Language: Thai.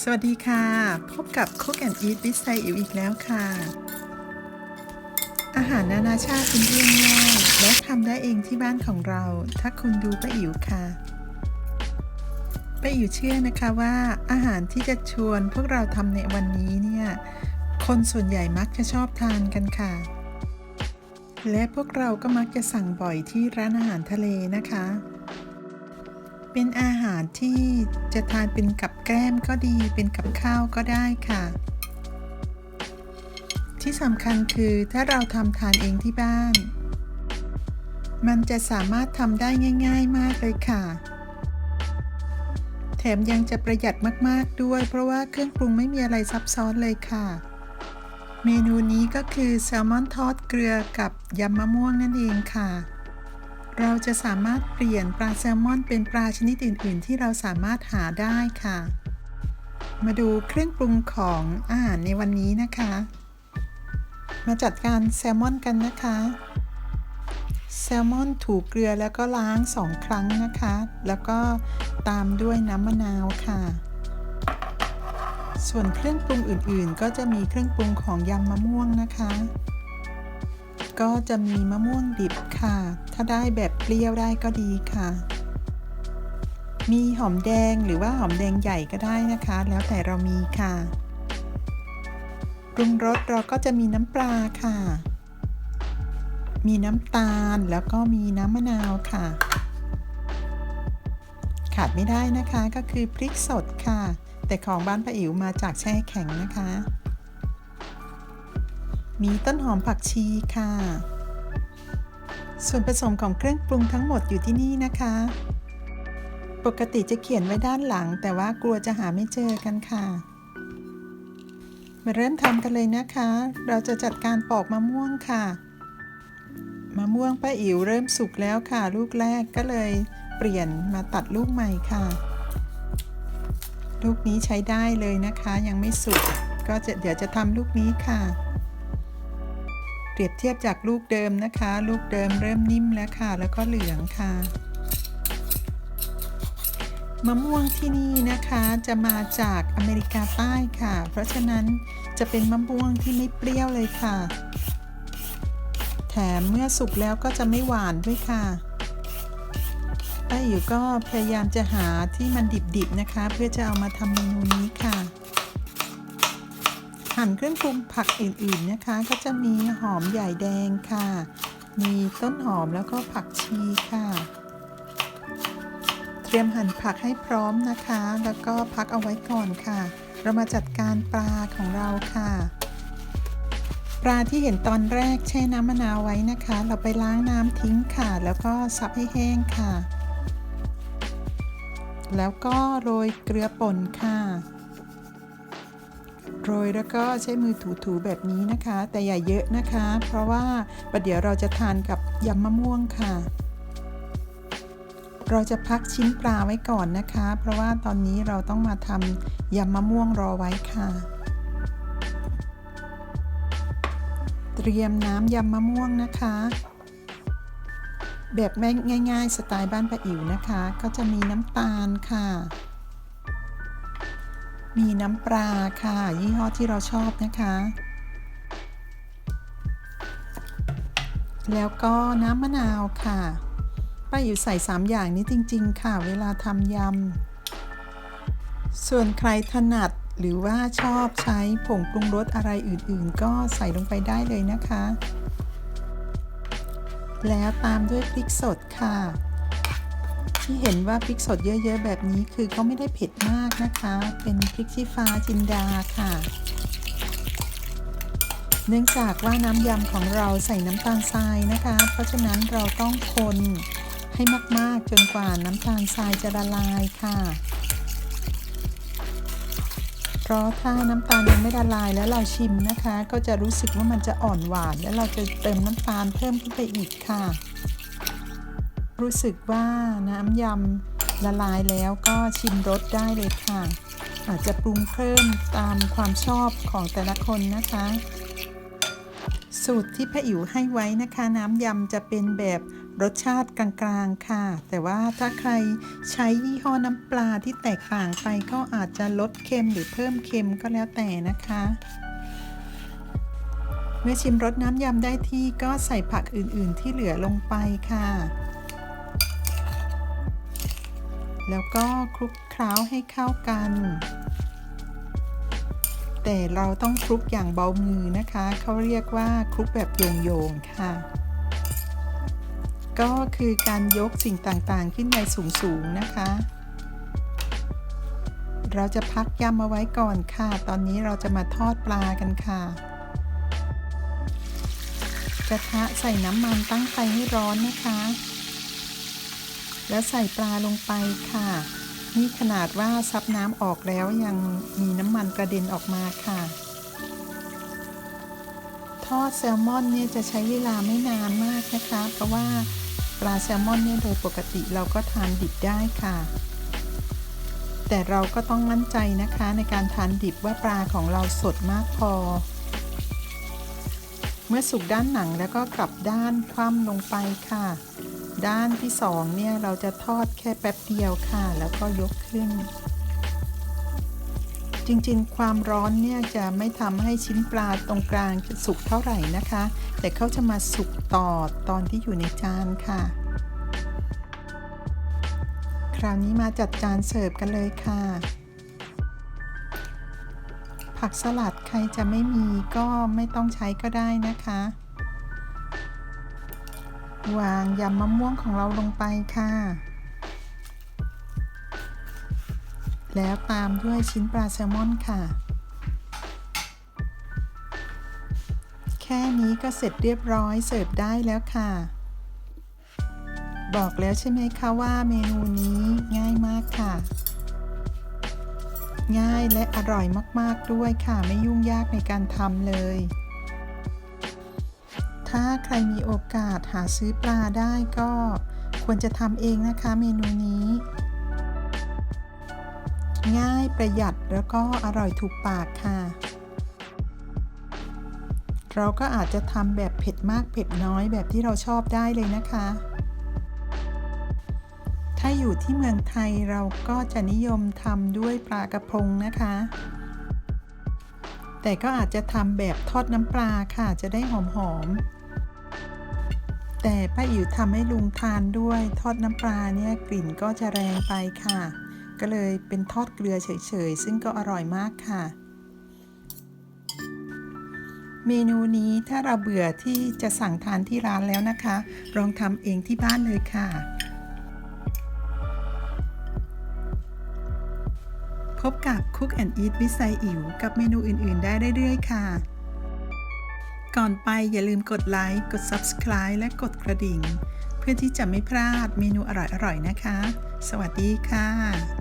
สวัสดีค่ะ พบกับ Cook and Eat with ไซอิ๋วอีกแล้วค่ะ อาหารนานาชาติเป็นเรื่องง่ายและทำได้เองที่บ้านของเรา ถ้าคุณดูป้าอิ๋วค่ะป้าอิ๋วเชื่อนะคะว่าอาหารที่จะชวนพวกเราทำในวันนี้เนี่ย คนส่วนใหญ่มักจะชอบทานกันค่ะ และพวกเราก็มักจะสั่งบ่อยที่ร้านอาหารทะเลนะคะ เป็นอาหารที่จะทานเป็นกับแกล้มก็ดี เป็นกับข้าวก็ได้ค่ะ ที่สำคัญคือถ้าเราทำทานเองที่บ้าน มันจะสามารถทำได้ง่าย ๆมากเลยค่ะ แถมยังจะประหยัดมากๆด้วย เพราะว่าเครื่องปรุงไม่มีอะไรซับซ้อนเลยค่ะ เมนูนี้ก็คือแซลมอนทอดเกลือกับยำมะม่วงนั่นเองค่ะ เราจะสามารถเปลี่ยนปลาแซลมอนเป็นปลาชนิดอื่น ๆ ที่เราสามารถหาได้ค่ะ มาดูเครื่องปรุงของอาหารในวันนี้นะคะ มาจัดการแซลมอนกันนะคะ แซลมอนถูกเกลือแล้วก็ล้างสองครั้งนะคะ แล้วก็ตามด้วยน้ำมะนาวค่ะ ส่วนเครื่องปรุงอื่น ๆ ก็จะมีเครื่องปรุงของยำมะม่วงนะคะ ก็จะมีมะม่วงดิบค่ะ ถ้าได้แบบเปรี้ยวได้ก็ดีค่ะ มีหอมแดงหรือว่าหอมแดงใหญ่ก็ได้นะคะ แล้วแต่เรามีค่ะปรุงรสเราก็จะมีน้ำปลาค่ะ มีน้ำตาลแล้วก็มีน้ำมะนาวค่ะ ขาดไม่ได้นะคะก็คือพริกสดค่ะ แต่ของบ้านป้าอิ๋วมาจากแช่แข็งนะคะ มีต้นหอมผักชีค่ะ ส่วนผสมของเครื่องปรุงทั้งหมดอยู่ที่นี่นะคะ ปกติจะเขียนไว้ด้านหลัง แต่ว่ากลัวจะหาไม่เจอกันค่ะ มาเริ่มทำกันเลยนะคะ เราจะจัดการปอกมะม่วงค่ะ มะม่วงป้าอิ๋วเริ่มสุกแล้วค่ะ ลูกแรกก็เลยเปลี่ยนมาตัดลูกใหม่ค่ะ ลูกนี้ใช้ได้เลยนะคะ ยังไม่สุกก็จะเดี๋ยวจะทำลูกนี้ค่ะ รียบเทียบจากลูกเดิมนะคะ ลูกเดิมเริ่มนิ่มแล้วค่ะ แล้วก็เหลืองค่ะ มะม่วงที่นี่นะคะจะมาจากอเมริกาใต้ค่ะ เพราะฉะนั้นจะเป็นมะม่วงที่ไม่เปรี้ยวเลยค่ะ แถมเมื่อสุกแล้วก็จะไม่หวานด้วยค่ะป้าอิ๋วก็พยายามจะหาที่มันดิบๆนะคะ เพื่อจะเอามาทำเมนูนี้ค่ะ หั่นเครื่องปรุงผักอื่นๆนะคะ ก็จะมีหอมใหญ่แดงค่ะ มีต้นหอมแล้วก็ผักชีค่ะ เตรียมหั่นผักให้พร้อมนะคะ แล้วก็พักเอาไว้ก่อนค่ะ เรามาจัดการปลาของเราค่ะ ปลาที่เห็นตอนแรกแช่น้ำมะนาวไว้นะคะ เราไปล้างน้ำทิ้งค่ะ แล้วก็ซับให้แห้งค่ะ แล้วก็โรยเกลือป่นค่ะ โรยแล้วก็ใช้มือถูๆแบบนี้นะคะ แต่อย่าเยอะนะคะ เพราะว่าประเดี๋ยวเราจะทานกับยำมะม่วงค่ะ เราจะพักชิ้นปลาไว้ก่อนนะคะ เพราะว่าตอนนี้เราต้องมาทำยำมะม่วงรอไว้ค่ะ เตรียมน้ำยำมะม่วงนะคะ แบบง่ายๆ สไตล์บ้านป้าอิ๋วนะคะ ก็จะมีน้ำตาลค่ะ มีน้ำปลาค่ะ ยี่ห้อที่เราชอบนะคะ แล้วก็น้ำมะนาวค่ะป้าอยู่ใส่ 3 อย่างนี้จริง ๆ ค่ะ เวลาทำยำ ส่วนใครถนัดหรือว่าชอบใช้ผงปรุงรสอะไรอื่นๆ ก็ใส่ลงไปได้เลยนะคะ แล้วตามด้วยพริกสดค่ะ ที่เห็นว่าพริกสดเยอะๆ แบบนี้คือเขาไม่ได้เผ็ดมากนะคะ เป็นพริกชี้ฟ้าจินดาค่ะ เนื่องจากว่าน้ำยำของเราใส่น้ำตาลทรายนะคะ เพราะฉะนั้นเราต้องคนให้มากๆจนกว่าน้ำตาลทรายจะละลายค่ะ เพราะถ้าน้ำตาลยังไม่ละลายแล้วเราชิมนะคะ ก็จะรู้สึกว่ามันจะอ่อนหวาน แล้วเราจะเติมน้ำตาลเพิ่มขึ้นไปอีกค่ะ รู้สึกว่าน้ำยำละลายแล้วก็ชิมรสได้เลยค่ะ อาจจะปรุงเพิ่มตามความชอบของแต่ละคนนะคะ สูตรที่พระอิ๋วให้ไว้นะคะ น้ำยำจะเป็นแบบรสชาติกลางๆค่ะ แต่ว่าถ้าใครใช้ยี่ห้อน้ำปลาที่แตกต่างไปก็อาจจะลดเค็มหรือเพิ่มเค็มก็แล้วแต่นะคะเมื่อชิมรสน้ำยำได้ที่ก็ใส่ผักอื่นๆที่เหลือลงไปค่ะ แล้วก็คลุกเคล้าให้เข้ากัน แต่เราต้องคลุกอย่างเบามือนะคะ เขาเรียกว่าคลุกแบบโยงๆค่ะ ก็คือการยกสิ่งต่างๆขึ้นไปสูงๆนะคะ เราจะพักยำเอาไว้ก่อนค่ะ ตอนนี้เราจะมาทอดปลากันค่ะกระทะใส่น้ำมันตั้งไฟให้ร้อนนะคะ แล้วใส่ปลาลงไปค่ะ นี่ขนาดว่าซับน้ำออกแล้วยังมีน้ำมันกระเด็นออกมาค่ะ ทอดแซลมอนเนี่ยจะใช้เวลาไม่นานมากนะคะ เพราะว่าปลาแซลมอนเนี่ยโดยปกติเราก็ทานดิบได้ค่ะ แต่เราก็ต้องมั่นใจนะคะในการทานดิบว่าปลาของเราสดมากพอ เมื่อสุกด้านหนังแล้วก็กลับด้านคว่ำลงไปค่ะ ด้านที่สองเนี่ยเราจะทอดแค่แป๊บเดียวค่ะ แล้วก็ยกขึ้น จริงๆ ความร้อนเนี่ยจะไม่ทำให้ชิ้นปลาตรงกลางสุกเท่าไหร่นะคะ แต่เขาจะมาสุกต่อตอนที่อยู่ในจานค่ะ คราวนี้มาจัดจานเสิร์ฟกันเลยค่ะ ผักสลัดใครจะไม่มีก็ไม่ต้องใช้ก็ได้นะคะ วางยำมะม่วงของเราลงไปค่ะ แล้วตามด้วยชิ้นปลาแซลมอนค่ะ แค่นี้ก็เสร็จเรียบร้อยเสิร์ฟได้แล้วค่ะ บอกแล้วใช่ไหมคะว่าเมนูนี้ง่ายมากค่ะง่ายและอร่อยมาก ๆ ด้วยค่ะ ไม่ยุ่งยากในการทำเลย ถ้าใครมีโอกาสหาซื้อปลาได้ก็ควรจะทำเองนะคะเมนูนี้ ง่ายประหยัดแล้วก็อร่อยถูกปากค่ะ เราก็อาจจะทำแบบเผ็ดมากเผ็ดน้อยแบบที่เราชอบได้เลยนะคะ ถ้าอยู่ที่เมืองไทยเราก็จะนิยมทำด้วยปลากระพงนะคะแต่ก็อาจจะทำแบบทอดน้ำปลาค่ะ จะได้หอมๆ แต่ป้าอิ๋วทำให้ลุงทานด้วย ทอดน้ำปลาเนี่ยกลิ่นก็จะแรงไปค่ะ ก็เลยเป็นทอดเกลือเฉยๆ ซึ่งก็อร่อยมากค่ะ เมนูนี้ถ้าเราเบื่อที่จะสั่งทานที่ร้านแล้วนะคะ ลองทำเองที่บ้านเลยค่ะพบกับ Cook and Eat วิสัยอิ๋วกับเมนูอื่น ๆ ได้เรื่อย ๆ ค่ะ ก่อนไปอย่าลืมกดไลค์ กด Subscribe และกดกระดิ่ง เพื่อที่จะไม่พลาดเมนูอร่อยๆนะคะ สวัสดีค่ะ